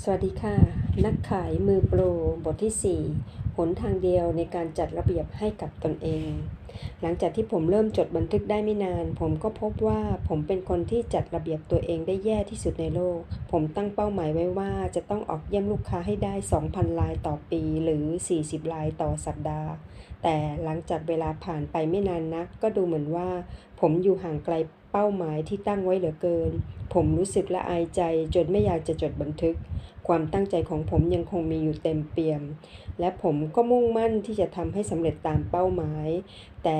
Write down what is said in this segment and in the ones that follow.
สวัสดีค่ะ นักขายมือโปรบทที่ 4 หนทางเดียวในการจัดระเบียบให้กับตนเอง หลังจากที่ผมเริ่มจดบันทึกได้ไม่นาน ผมก็พบว่าผมเป็นคนที่จัดระเบียบตัวเองได้แย่ที่สุดในโลก ผมตั้งเป้าหมายไว้ว่าจะต้องออกเยี่ยมลูกค้าให้ได้ 2,000ลายต่อปีหรือ 40ลายต่อสัปดาห์ แต่หลังจากเวลาผ่านไปไม่นานนัก ก็ดูเหมือนว่า ผมอยู่ห่างไกล เป้าหมายที่ตั้งไว้เหลือเกิน ผมรู้สึกละอายใจจนไม่อยากจะจดบันทึก ความตั้งใจของผมยังคงมีอยู่เต็มเปี่ยม และผมก็มุ่งมั่นที่จะทำให้สำเร็จตามเป้าหมาย แต่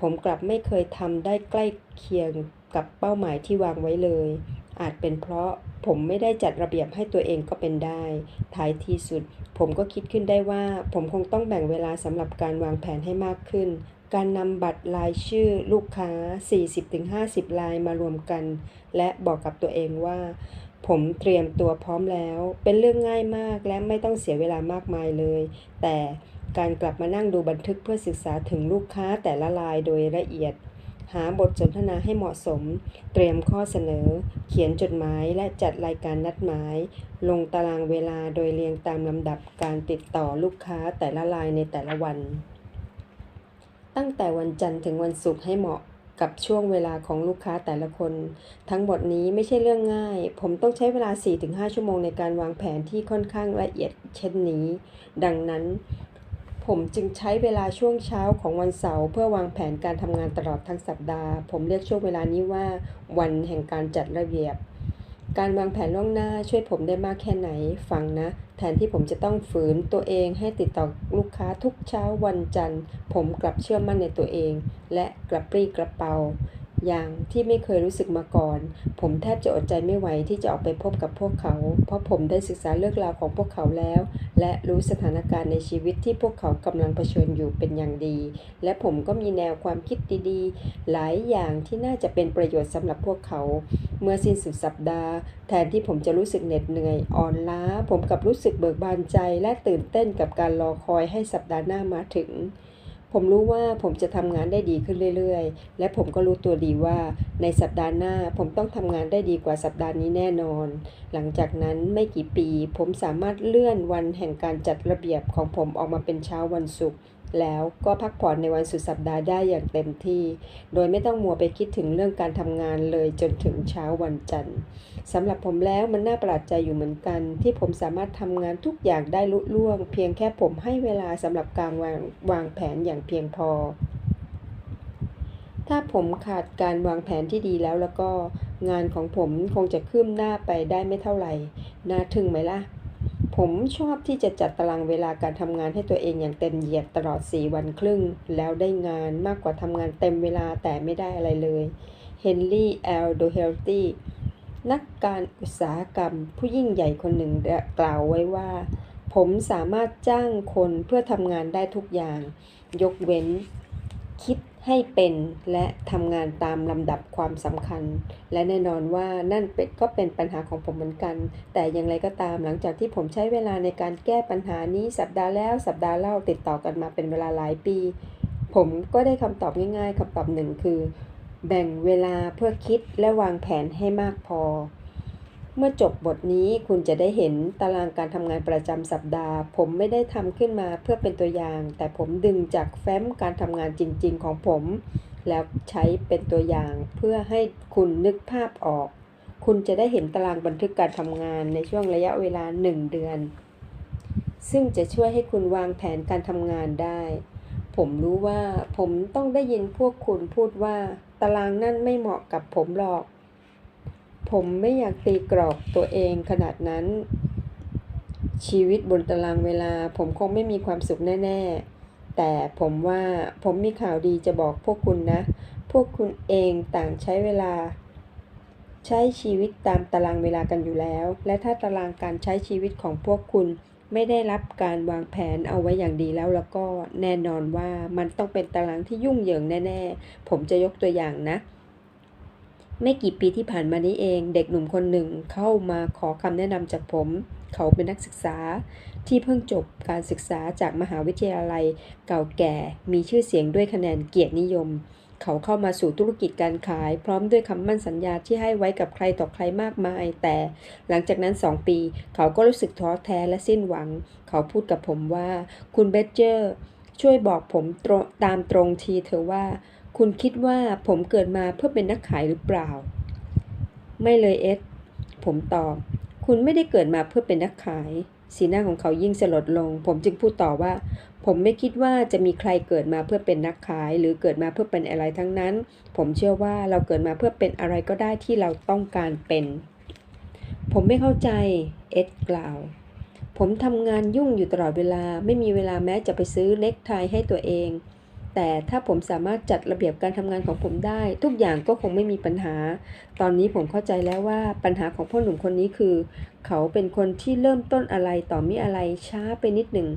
ผมกลับไม่เคยทำได้ใกล้เคียงกับเป้าหมายที่วางไว้เลย อาจเป็นเพราะผมไม่ได้จัดระเบียบให้ตัวเองก็เป็นได้ ท้ายที่สุด ผมก็คิดขึ้นได้ว่า ผมคงต้องแบ่งเวลาสำหรับการวางแผนให้มากขึ้น การนำบัตรรายชื่อลูกค้า 40-50ลายมารวมกัน และบอกกับตัวเองว่า ผมเตรียมตัวพร้อมแล้ว เป็นเรื่องง่ายมากและไม่ต้องเสียเวลามากมายเลย แต่การกลับมานั่งดูบันทึกเพื่อศึกษาถึงลูกค้าแต่ละรายโดยละเอียด หาบทสนทนาให้เหมาะสม เตรียมข้อเสนอ เขียนจดหมายและจัดรายการนัดหมาย ลงตารางเวลาโดยเรียงตามลำดับการติดต่อลูกค้าแต่ละรายในแต่ละวัน ตั้งแต่วันจันทร์ถึงวันศุกร์ให้เหมาะกับช่วงเวลาของลูกค้าแต่ละคน ทั้งหมดนี้ไม่ใช่เรื่องง่าย ผมต้องใช้เวลา 4-5 ชั่วโมงในการวางแผนที่ค่อนข้างละเอียดเช่นนี้ ดังนั้น ผมจึงใช้เวลาช่วงเช้าของวันเสาร์เพื่อวางแผนการทำงานตลอดทั้งสัปดาห์ ผมเรียกช่วงเวลานี้ว่า วันแห่งการจัดระเบียบ การวางแผนล่วงหน้าช่วยผมได้มากแค่ไหน ฟังนะ แทนที่ผมจะต้องฝืนตัวเองให้ติดต่อลูกค้าทุกเช้าวันจันทร์ ผมกลับเชื่อมั่นในตัวเอง และกระปรี้กระเป๋า อย่างที่ไม่เคยรู้สึกมาก่อน ผมแทบจะอดใจไม่ไหวที่จะออกไปพบกับพวกเขา เพราะผมได้ศึกษาเรื่องราวของพวกเขาแล้ว และรู้สถานการณ์ในชีวิตที่พวกเขากำลังเผชิญอยู่เป็นอย่างดี และผมก็มีแนวความคิดดีๆ หลายอย่างที่น่าจะเป็นประโยชน์สำหรับพวกเขา เมื่อสิ้นสุดสัปดาห์ แทนที่ผมจะรู้สึกเหน็ดเหนื่อยอ่อนล้า ผมกลับรู้สึกเบิกบานใจและตื่นเต้นกับการรอคอยให้สัปดาห์หน้ามาถึง ผมรู้ว่าผมจะทำงานได้ดีขึ้นเรื่อยๆ และผมก็รู้ตัวดีว่า ในสัปดาห์หน้าผมต้องทำงานได้ดีกว่าสัปดาห์นี้แน่นอน หลังจากนั้นไม่กี่ปี ผมสามารถเลื่อนวันแห่งการจัดระเบียบของผมออกมาเป็นเช้าวันศุกร์ แล้วก็พักผ่อนในวันสุดสัปดาห์ได้อย่างเต็มที่ โดยไม่ต้องมัวไปคิดถึงเรื่องการทำงานเลยจนถึงเช้าวันจันทร์สำหรับผมแล้วมันน่าประหลาดใจอยู่เหมือนกัน ที่ผมสามารถทำงานทุกอย่างได้ลุล่วง เพียงแค่ผมให้เวลาสำหรับการวางวางแผนอย่างเพียงพอ ถ้าผมขาดการวางแผนที่ดีแล้วแล้วก็งานของผมคงจะคืบหน้าไปได้ไม่เท่าไหร่น่าทึ่งไหมล่ะ ผมชอบที่จะจัดตารางเวลาการทำงานให้ตัวเองอย่างเต็มเหยียดตลอด 4 วันครึ่ง แล้วได้งานมากกว่าทำงานเต็มเวลาแต่ไม่ได้อะไรเลยเฮนรี่แอลโดเฮลตี้นักการอุตสาหกรรมผู้ยิ่งใหญ่คนหนึ่งกล่าวไว้ว่า ผมสามารถจ้างคนเพื่อทำงานได้ทุกอย่าง ยกเว้นคิด ให้เป็นและทำงานตามลำดับความสำคัญ และแน่นอนว่านั่นเป็นก็เป็นปัญหาของผมเหมือนกัน แต่อย่างไรก็ตามหลังจากที่ผมใช้เวลาในการแก้ปัญหานี้สัปดาห์แล้วสัปดาห์เล่าติดต่อกันมาเป็นเวลาหลายปี ผมก็ได้คำตอบง่ายๆคำตอบหนึ่งคือ แบ่งเวลาเพื่อคิดและวางแผนให้มากพอ เมื่อจบบทนี้คุณจะได้เห็นตารางการทำงานประจำสัปดาห์ ผมไม่ได้ทำขึ้นมาเพื่อเป็นตัวอย่าง แต่ผมดึงจากแฟ้มการทำงานจริง ๆ ของผม แล้วใช้เป็นตัวอย่างเพื่อให้คุณนึกภาพออก คุณจะได้เห็นตารางบันทึกการทำงานในช่วงระยะเวลา 1 เดือน ซึ่งจะช่วยให้คุณวางแผนการทำงานได้ ผมรู้ว่าผมต้องได้ยินพวกคุณพูดว่า ตารางนั่นไม่เหมาะกับผมหรอก ผมไม่อยากตีกรอบตัวเองขนาดนั้น ชีวิตบนตารางเวลาผมคงไม่มีความสุขแน่ ๆ แต่ผมว่าผมมีข่าวดีจะบอกพวกคุณนะ พวกคุณเองต่างใช้เวลา ใช้ชีวิตตามตารางเวลากันอยู่แล้ว และถ้าตารางการใช้ชีวิตของพวกคุณไม่ได้รับการวางแผนเอาไว้อย่างดีแล้วแล้วก็แน่นอนว่ามันต้องเป็นตารางที่ยุ่งเหยิงแน่ ๆ ผมจะยกตัวอย่างนะ ไม่กี่ปีที่ผ่านมานี้เอง เด็กหนุ่มคนหนึ่งเข้ามาขอคำแนะนำจากผม เขาเป็นนักศึกษาที่เพิ่งจบการศึกษาจากมหาวิทยาลัยเก่าแก่ มีชื่อเสียงด้วยคะแนนเกียรตินิยม เขาเข้ามาสู่ธุรกิจการขาย พร้อมด้วยคำมั่นสัญญาที่ให้ไว้กับใครต่อใครมากมาย แต่หลังจากนั้นสองปี เขาก็รู้สึกท้อแท้และสิ้นหวัง เขาพูดกับผมว่า คุณเบเจอร์ ช่วยบอกผมตรตามตรงทีเถอะว่า คุณคิดว่าผมเกิดมาเพื่อเป็นนักขายหรือเปล่า ไม่เลยเอ็ดผมตอบ คุณไม่ได้เกิดมาเพื่อเป็นนักขาย สีหน้าของเขายิ่งสลดลง ผมจึงพูดต่อว่า ผมไม่คิดว่าจะมีใครเกิดมาเพื่อเป็นนักขาย หรือเกิดมาเพื่อเป็นอะไรทั้งนั้น ผมเชื่อว่าเราเกิดมาเพื่อเป็นอะไรก็ได้ที่เราต้องการเป็น ผมไม่เข้าใจ เอ็ดกล่าวผมทำงานยุ่งอยู่ตลอดเวลา ไม่มีเวลาแม้จะไปซื้อเน็กไทให้ตัวเอง แต่ถ้าผมสามารถจัดระเบียบการทำงานของผมได้ ทุกอย่างก็คงไม่มีปัญหา ตอนนี้ผมเข้าใจแล้วว่าปัญหาของพ่อหนุ่มคนนี้คือ เขาเป็นคนที่เริ่มต้นอะไรต่อมิอะไรช้าไปนิดหนึ่ง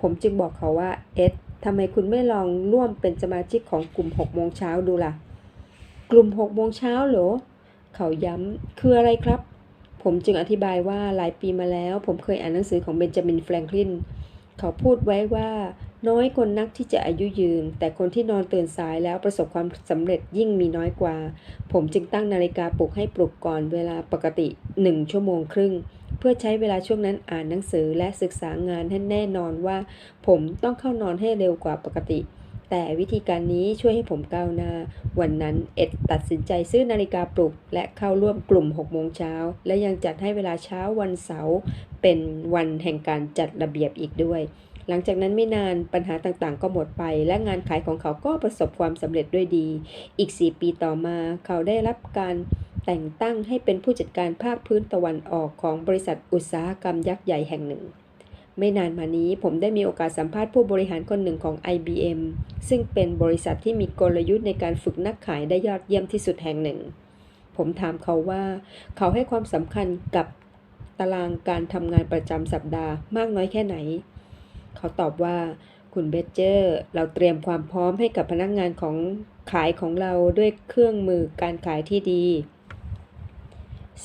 ผมจึงบอกเขาว่าเอ็ดทำไมคุณไม่ลองร่วมเป็นสมาชิกของกลุ่ม6โมงเช้าดูล่ะ กลุ่ม6โมงเช้าเหรอ เขาย้ำคืออะไรครับ ผมจึงอธิบายว่าหลายปีมาแล้ว ผมเคยอ่านหนังสือของเบนจามินแฟรงคลิน เขาพูดไว้ว่า น้อยคนนักที่จะอายุยืน แต่คนที่นอนตื่นสายแล้วประสบความสำเร็จยิ่งมีน้อยกว่า ผมจึงตั้งนาฬิกาปลุกให้ปลุกก่อนเวลาปกติ1ชั่วโมงครึ่ง เพื่อใช้เวลาช่วงนั้นอ่านหนังสือและศึกษางานให้แน่นอนว่า ผมต้องเข้านอนให้เร็วกว่าปกติ แต่วิธีการนี้ช่วยให้ผมก้าวหน้า วันนั้นเอ็ดตัดสินใจซื้อนาฬิกาปลุก และเข้าร่วมกลุ่ม6โมงเช้าและยังจัดให้เวลาเช้าวันเสาร์เป็นวันแห่งการจัดระเบียบอีกด้วย หลังจากนั้นไม่นานปัญหาต่างๆ ก็หมดไป และงานขายของเขาก็ประสบความสำเร็จด้วยดี อีก 4 ปีต่อมาเขาได้รับการแต่งตั้งให้เป็นผู้จัดการภาคพื้นตะวันออกของบริษัทอุตสาหกรรมยักษ์ใหญ่แห่งหนึ่ง ไม่นานมานี้ผมได้มีโอกาสสัมภาษณ์ผู้บริหารคนหนึ่งของ IBM ซึ่งเป็นบริษัทที่มีกลยุทธ์ในการฝึกนักขายได้ยอดเยี่ยมที่สุดแห่งหนึ่ง ผมถามเขาว่า เขาให้ความสำคัญกับตารางการทำงานประจำสัปดาห์มากน้อยแค่ไหน เขาตอบว่าคุณเบเจอร์ เราเตรียมความพร้อมให้กับพนักงานของขายของเราด้วยเครื่องมือการขายที่ดี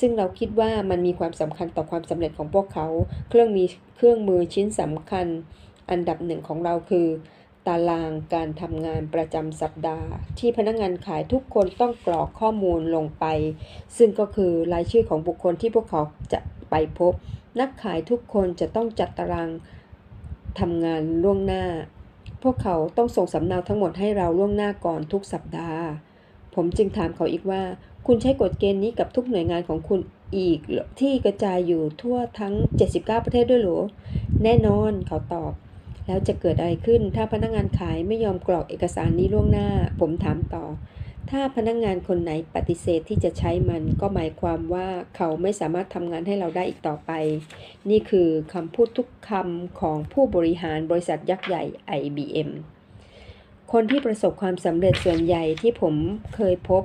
ซึ่งเราคิดว่ามันมีความสำคัญต่อความสำเร็จของพวกเขา เครื่องมีเครื่องมือชิ้นสำคัญ อันดับหนึ่งของเราคือ ตารางการทำงานประจำสัปดาห์ ที่พนักงานขายทุกคนต้องกรอกข้อมูลลงไป ซึ่งก็คือรายชื่อของบุคคลที่พวกเขาจะไปพบ นักขายทุกคนจะต้องจัดตาราง ทำงานล่วงหน้า พวกเขาต้องส่งสำเนาทั้งหมดให้เราล่วงหน้าก่อนทุกสัปดาห์ ผมจึงถามเขาอีกว่า คุณใช้กฎเกณฑ์นี้กับทุกหน่วยงานของคุณอีกที่กระจายอยู่ทั่วทั้ง 79 ประเทศด้วยหรอ แน่นอนเขาตอบ แล้วจะเกิดอะไรขึ้นถ้าพนักงานขายไม่ยอมกรอกเอกสารนี้ล่วงหน้า ผมถามต่อ ถ้าพนักงานคนไหนปฏิเสธที่จะใช้มันก็หมายความว่าเขาไม่สามารถทำงานให้เราได้อีกต่อไป นี่คือคำพูดทุกคำของผู้บริหารบริษัทยักษ์ใหญ่ IBM คนที่ประสบความสำเร็จส่วนใหญ่ที่ผมเคยพบ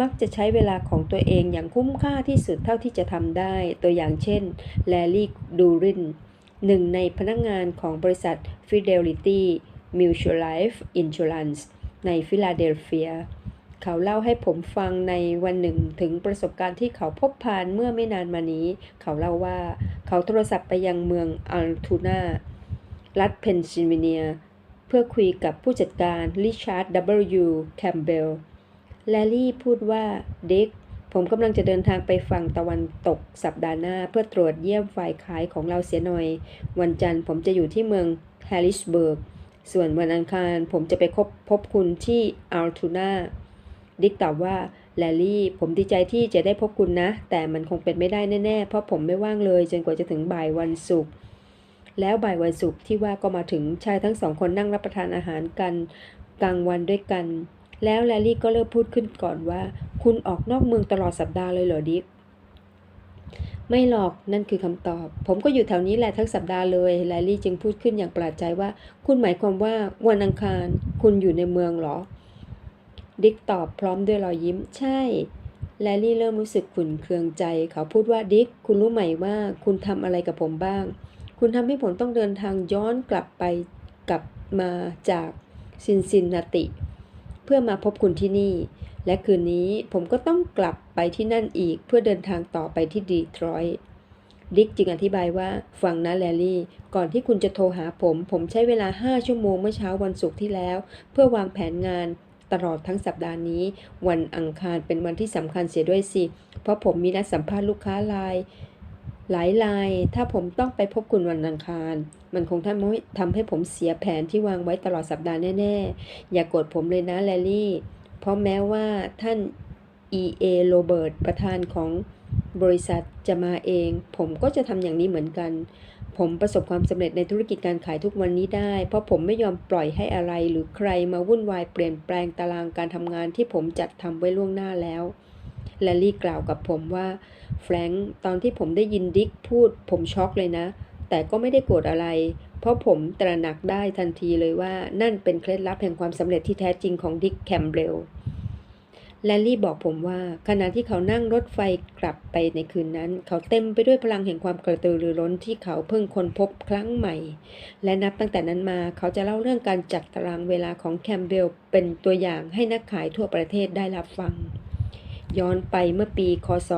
มักจะใช้เวลาของตัวเองอย่างคุ้มค่าที่สุดเท่าที่จะทำได้ ตัวอย่างเช่นแลลี่ดูรินหนึ่งในพนักงานของบริษัท Fidelity Mutual Life Insurance ในฟิลาเดลเฟีย เขาเล่าให้ผมฟังในวันหนึ่งถึงประสบการณ์ที่เขาพบผ่านเมื่อไม่นานมานี้ เขาเล่าว่าเขาโทรศัพท์ไปยังเมืองอัลทูนารัฐเพนซิลเวเนีย เพื่อคุยกับผู้จัดการริชาร์ด W. แคมเบลแลลี่พูดว่าเดิกผมกำลังจะเดินทางไปฝั่งตะวันตกสัปดาห์หน้า เพื่อตรวจเยี่ยมฝ่ายขายของเราเสียหน่อย วันจันทร์ผมจะอยู่ที่เมืองแฮร์ริสเบิร์ก ส่วนวันอังคารผมจะไปพบพบคุณที่อัลทูนา ดิกตอบว่าแลลี่ ผมดีใจที่จะได้พบคุณนะ แต่มันคงเป็นไม่ได้แน่ ๆ เพราะผมไม่ว่างเลยจนกว่าจะถึงบ่ายวันศุกร์แล้วบ่ายวันศุกร์ที่ว่าก็มาถึงชายทั้งสองคนนั่งรับประทานอาหารกันกลางวันด้วยกัน แล้วแลลี่ก็เริ่มพูดขึ้นก่อนว่า คุณออกนอกเมืองตลอดสัปดาห์เลยเหรอดิกไม่หรอกนั่นคือคำตอบ ผมก็อยู่แถวนี้แหละทั้งสัปดาห์เลยแลลี่จึงพูดขึ้นอย่างประหลาดใจว่า คุณหมายความว่าวันอังคาร คุณอยู่ในเมืองเหรอ ดิกตอบพร้อมด้วยรอยยิ้ม ใช่ แลลี่เริ่มรู้สึกขุ่นเคืองใจ เขาพูดว่าดิก คุณรู้ไหมว่าคุณทำอะไรกับผมบ้าง คุณทำให้ผมต้องเดินทางย้อนกลับไปกลับมาจากซินซินนาติ เพื่อมาพบคุณที่นี่ และคืนนี้ผมก็ต้องกลับไปที่นั่นอีกเพื่อเดินทางต่อไปที่ดีทรอยต์ดิกจึงอธิบายว่าฟังนะแลลี่ ก่อนที่คุณจะโทรหาผม ผมใช้เวลา 5 ชั่วโมงเมื่อเช้าวันศุกร์ที่แล้ว เพื่อวางแผนงาน ตลอดทั้งสัปดาห์นี้ วันอังคารเป็นวันที่สำคัญเสียด้วยสิ เพราะผมมีนัดสัมภาษณ์ลูกค้ารายหลายราย ถ้าผมต้องไปพบคุณวันอังคาร มันคงทำให้ทำให้ผมเสียแผนที่วางไว้ตลอดสัปดาห์แน่ ๆ อย่ากโกรธผมเลยนะแลลี่ เพราะแม้ว่าท่าน E.A. โรเบิร์ตประธานของบริษัทจะมาเอง ผมก็จะทำอย่างนี้เหมือนกัน ผมประสบความสำเร็จในธุรกิจการขายทุกวันนี้ได้ เพราะผมไม่ยอมปล่อยให้อะไรหรือใครมาวุ่นวายเปลี่ยนแปลงตารางการทำงานที่ผมจัดทำไว้ล่วงหน้าแล้วแลลี่กล่าวกับผมว่าแฟรงค์ตอนที่ผมได้ยินดิกพูด ผมช็อกเลยนะ แต่ก็ไม่ได้โกรธอะไร เพราะผมตระหนักได้ทันทีเลยว่านั่นเป็นเคล็ดลับแห่งความสำเร็จที่แท้จริงของดิกแคมเบล แลลี่บอกผมว่าขณะที่เขานั่งรถไฟกลับไปในคืนนั้น เขาเต็มไปด้วยพลังแห่งความกระตือรือร้นที่เขาเพิ่งค้นพบครั้งใหม่ และนับตั้งแต่นั้นมาเขาจะเล่าเรื่องการจัดตารางเวลาของแคมเบลเป็นตัวอย่างให้นักขายทั่วประเทศได้รับฟัง ย้อนไปเมื่อปี คศ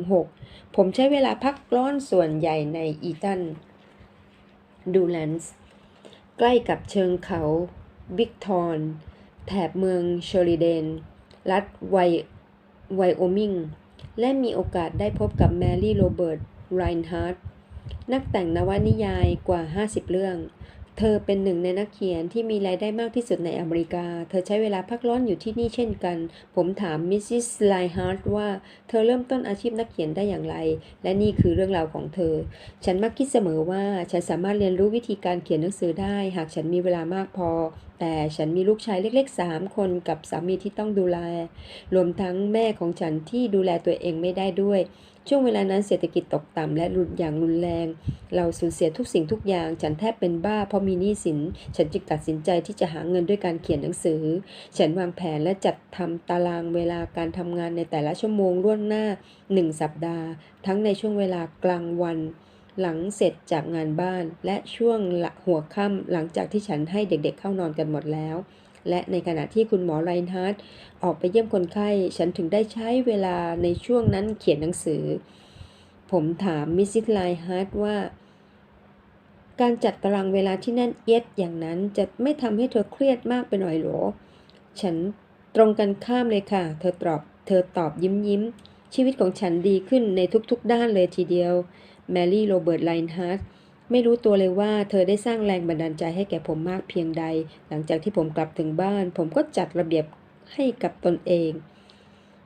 1926 ผมใช้เวลาพักร้อนส่วนใหญ่ในอีตันดูแลนส์ใกล้กับเชิงเขา บิกทอน แถบเมืองเชอริเดน รัฐไวไวโอมิง และมีโอกาสได้พบกับแมรี่โรเบิร์ตไรน์ฮาร์ดนักแต่งนวนิยายกว่า 50 เรื่อง เธอเป็นหนึ่งในนักเขียนที่มีรายได้มากที่สุดในอเมริกา เธอใช้เวลาพักร้อนอยู่ที่นี่เช่นกัน ผมถามมิสซิสไลฮาร์ดว่าเธอเริ่มต้นอาชีพนักเขียนได้อย่างไร และนี่คือเรื่องราวของเธอ ฉันมักคิดเสมอว่าฉันสามารถเรียนรู้วิธีการเขียนหนังสือได้ หากฉันมีเวลามากพอ แต่ฉันมีลูกชายเล็กๆ3คนกับสามีที่ต้องดูแล รวมทั้งแม่ของฉันที่ดูแลตัวเองไม่ได้ด้วย ช่วงเวลานั้นเศรษฐกิจตกต่ำและรุนอย่างรุนแรง เราสูญเสียทุกสิ่งทุกอย่าง ฉันแทบเป็นบ้าเพราะมีหนี้สิน ฉันจึงตัดสินใจที่จะหาเงินด้วยการเขียนหนังสือ ฉันวางแผนและจัดทำตารางเวลาการทำงานในแต่ละชั่วโมงล่วงหน้า 1 สัปดาห์ ทั้งในช่วงเวลากลางวัน หลังเสร็จจากงานบ้านและช่วงหัวค่ำหลังจากที่ฉันให้เด็กๆเข้านอนกันหมดแล้ว และในขณะที่คุณหมอไรน์ฮาร์ดออกไปเยี่ยมคนไข้ ฉันถึงได้ใช้เวลาในช่วงนั้นเขียนหนังสือ ผมถามมิสซิสไลน์ฮาร์ดว่า การจัดตารางเวลาที่แน่นเอียดอย่างนั้นจะไม่ทำให้เธอเครียดมากไปหน่อยหรอ ฉันตรงกันข้ามเลยค่ะ เธอตอบ เธอตอบยิ้มยิ้มชีวิตของฉันดีขึ้นในทุกๆด้านเลยทีเดียว แมรี่โรเบิร์ตไลน์ฮาร์ดไม่รู้ตัวเลยว่าเธอได้สร้างแรงบันดาลใจให้แก่ผมมากเพียงใด หลังจากที่ผมกลับถึงบ้าน ผมก็จัดระเบียบให้กับตนเอง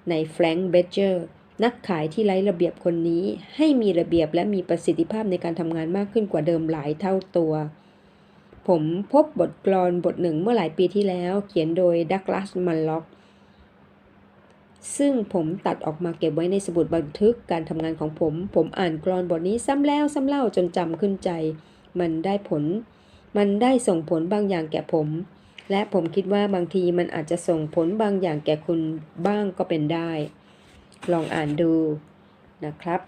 ในแฟรงค์เบเจอร์นักขายที่ไร้ระเบียบคนนี้ ให้มีระเบียบและมีประสิทธิภาพในการทำงานมากขึ้นกว่าเดิมหลายเท่าตัว ผมพบบทกลอนบทหนึ่งเมื่อหลายปีที่แล้ว เขียนโดยดักลาสมันล็อก ซึ่งผมตัดออกมาเก็บไว้ในสมุดบันทึกการทำงานของผม ผมอ่านกรอนบทนี้ซ้ำแล้วซ้ำเล่าจนจำขึ้นใจ มันได้ผล มันได้ส่งผลบางอย่างแก่ผม และผมคิดว่าบางทีมันอาจจะส่งผลบางอย่างแก่คุณบ้างก็เป็นได้ ลองอ่านดูนะครับ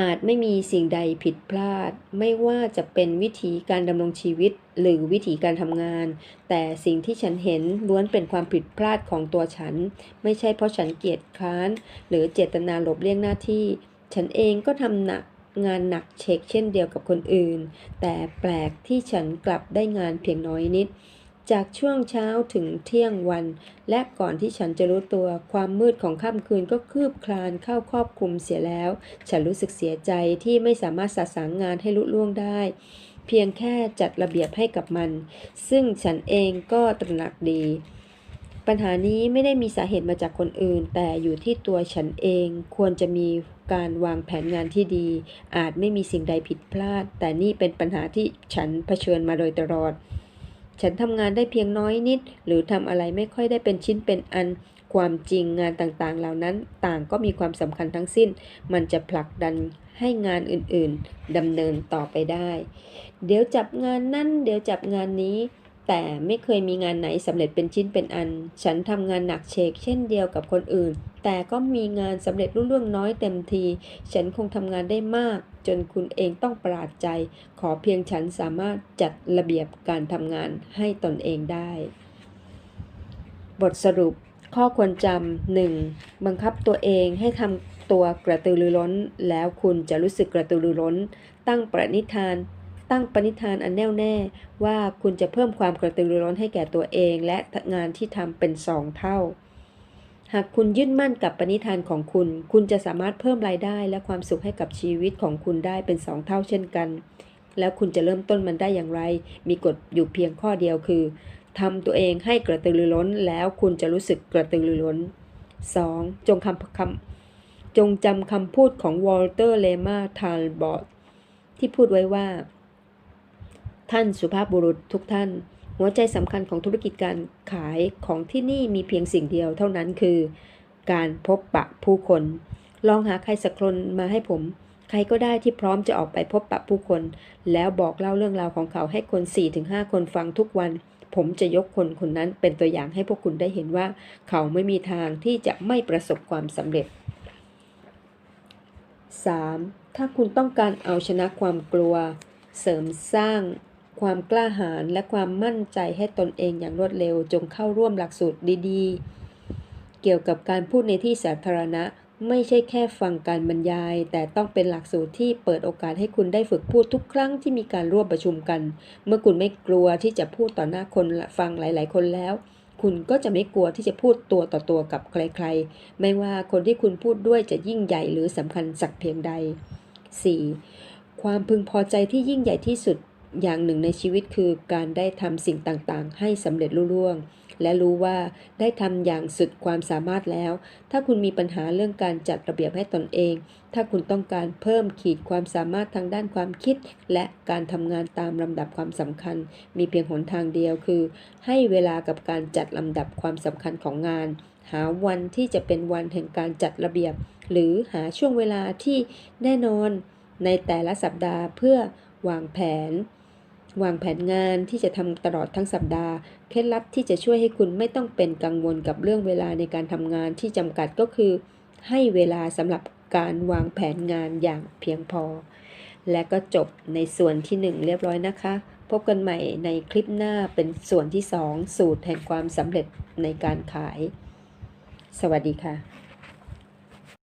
อาจไม่มีสิ่งใดผิดพลาด ไม่ว่าจะเป็นวิธีการดำรงชีวิตหรือวิธีการทำงาน แต่สิ่งที่ฉันเห็นล้วนเป็นความผิดพลาดของตัวฉัน ไม่ใช่เพราะฉันเกียจคร้าน หรือเจตนาหลบเลี่ยงหน้าที่ ฉันเองก็ทำหนักงานหนักเช็คเช่นเดียวกับคนอื่น แต่แปลกที่ฉันกลับได้งานเพียงน้อยนิด จากช่วงเช้าถึงเที่ยงวัน และก่อนที่ฉันจะรู้ตัว ความมืดของค่ำคืนก็คืบคลานเข้าครอบคลุมเสียแล้ว ฉันรู้สึกเสียใจที่ไม่สามารถสะสางงานให้ลุล่วงได้ เพียงแค่จัดระเบียบให้กับมัน ซึ่งฉันเองก็ตระหนักดี ปัญหานี้ไม่ได้มีสาเหตุมาจากคนอื่น แต่อยู่ที่ตัวฉันเองควรจะมีการวางแผนงานที่ดี อาจไม่มีสิ่งใดผิดพลาด แต่นี่เป็นปัญหาที่ฉันเผชิญมาโดยตลอด ฉันทำงานได้เพียงน้อยนิด หรือทำอะไรไม่ค่อยได้เป็นชิ้นเป็นอันความจริงงานต่างๆ เหล่านั้นต่างก็มีความสำคัญทั้งสิ้น มันจะผลักดันให้งานอื่นๆดำเนินต่อไปได้ เดี๋ยวจับงานนั่น เดี๋ยวจับงานนี้ แต่ไม่เคยมีงานไหนสำเร็จเป็นชิ้นเป็นอัน ฉันทำงานหนักเชกเช่นเดียวกับคนอื่น แต่ก็มีงานสำเร็จรุ่ล่วงน้อยเต็มที ฉันคงทำงานได้มาก จนคุณเองต้องประหลาดใจ ขอเพียงฉันสามารถจัดระเบียบการทำงานให้ตนเองได้ บทสรุป ข้อควรจำหนึ่งบังคับตัวเองให้ทำตัวกระตือรือร้น แล้วคุณจะรู้สึกกระตือรือร้น ตั้งประณิธาน ตั้งปณิธานอันแน่วแน่ว่าคุณจะเพิ่มความกระตือรือร้นให้แก่ตัวเอง และงานที่ทำเป็นสองเท่า หากคุณยึดมั่นกับปณิธานของคุณ คุณจะสามารถเพิ่มรายได้และความสุขให้กับชีวิตของคุณได้เป็นสองเท่าเช่นกัน แล้วคุณจะเริ่มต้นมันได้อย่างไร มีกฎอยู่เพียงข้อเดียวคือทำตัวเองให้กระตือรือร้น แล้วคุณจะรู้สึกกระตือรือร้น 2. จงคำคำจงจำคำพูดของวอลเตอร์เลมาทาลบอตที่พูดไว้ว่า ท่านสุภาพบุรุษทุกท่าน หัวใจสำคัญของธุรกิจการขายของที่นี่มีเพียงสิ่งเดียวเท่านั้นคือ การพบปะผู้คน ลองหาใครสักคนมาให้ผม ใครก็ได้ที่พร้อมจะออกไปพบปะผู้คน แล้วบอกเล่าเรื่องราวของเขาให้คน 4-5 คนฟังทุกวัน ผมจะยกคนคนนั้นเป็นตัวอย่างให้พวกคุณได้เห็นว่า เขาไม่มีทางที่จะไม่ประสบความสำเร็จ 3. ถ้าคุณต้องการเอาชนะความกลัว เสริมสร้าง ความกล้าหาญและความมั่นใจให้ตนเองอย่างรวดเร็ว จงเข้าร่วมหลักสูตรดีๆ เกี่ยวกับการพูดในที่สาธารณะ ไม่ใช่แค่ฟังการบรรยาย แต่ต้องเป็นหลักสูตรที่เปิดโอกาสให้คุณได้ฝึกพูดทุกครั้งที่มีการร่วมประชุมกัน เมื่อคุณไม่กลัวที่จะพูดต่อหน้าคนฟังหลาย ๆ คนแล้วคุณก็จะไม่กลัวที่จะพูดตัวต่อตัวกับใครๆ ไม่ว่าคนที่คุณพูดด้วยจะยิ่งใหญ่หรือสำคัญสักเพียงใด 4. ความพึงพอใจที่ยิ่งใหญ่ที่สุด อย่างหนึ่งในชีวิตคือการได้ทำสิ่งต่างๆ ให้สำเร็จลุล่วง และรู้ว่าได้ทำอย่างสุดความสามารถแล้ว ถ้าคุณมีปัญหาเรื่องการจัดระเบียบให้ตนเอง ถ้าคุณต้องการเพิ่มขีดความสามารถทางด้านความคิด และการทำงานตามลำดับความสำคัญ มีเพียงหนทางเดียวคือ ให้เวลากับการจัดลำดับความสำคัญของงาน หาวันที่จะเป็นวันแห่งการจัดระเบียบ หรือหาช่วงเวลาที่แน่นอน ในแต่ละสัปดาห์เพื่อวางแผน วางแผนงานที่จะทำตลอดทั้งสัปดาห์ เคล็ดลับที่จะช่วยให้คุณไม่ต้องเป็นกังวลกับเรื่องเวลาในการทำงานที่จำกัดก็คือ ให้เวลาสำหรับการวางแผนงานอย่างเพียงพอ และก็จบในส่วนที่ 1 เรียบร้อยนะคะ พบกันใหม่ในคลิปหน้าเป็นส่วนที่ 2 สูตรแห่งความสำเร็จในการขาย สวัสดีค่ะ